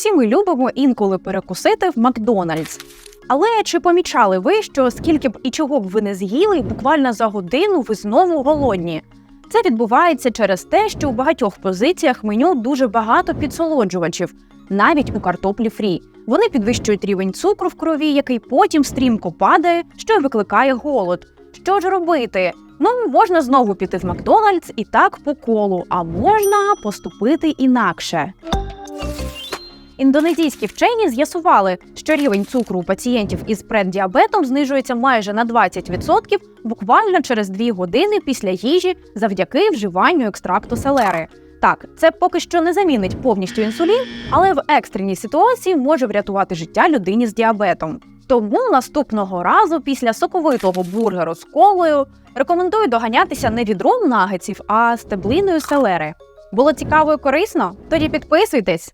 Всі ми любимо інколи перекусити в Макдональдс. Але чи помічали ви, що скільки б і чого б ви не з'їли, буквально за годину ви знову голодні? Це відбувається через те, що у багатьох позиціях меню дуже багато підсолоджувачів, навіть у картоплі фрі. Вони підвищують рівень цукру в крові, який потім стрімко падає, що й викликає голод. Що ж робити? Ну, можна знову піти в Макдональдс і так по колу, а можна поступити інакше. Індонезійські вчені з'ясували, що рівень цукру у пацієнтів із преддіабетом знижується майже на 20% буквально через 2 години після їжі завдяки вживанню екстракту селери. Так, це поки що не замінить повністю інсулін, але в екстреній ситуації може врятувати життя людині з діабетом. Тому наступного разу після соковитого бургеру з колою рекомендую доганятися не відром нагетсів, а стеблиною селери. Було цікаво і корисно? Тоді підписуйтесь.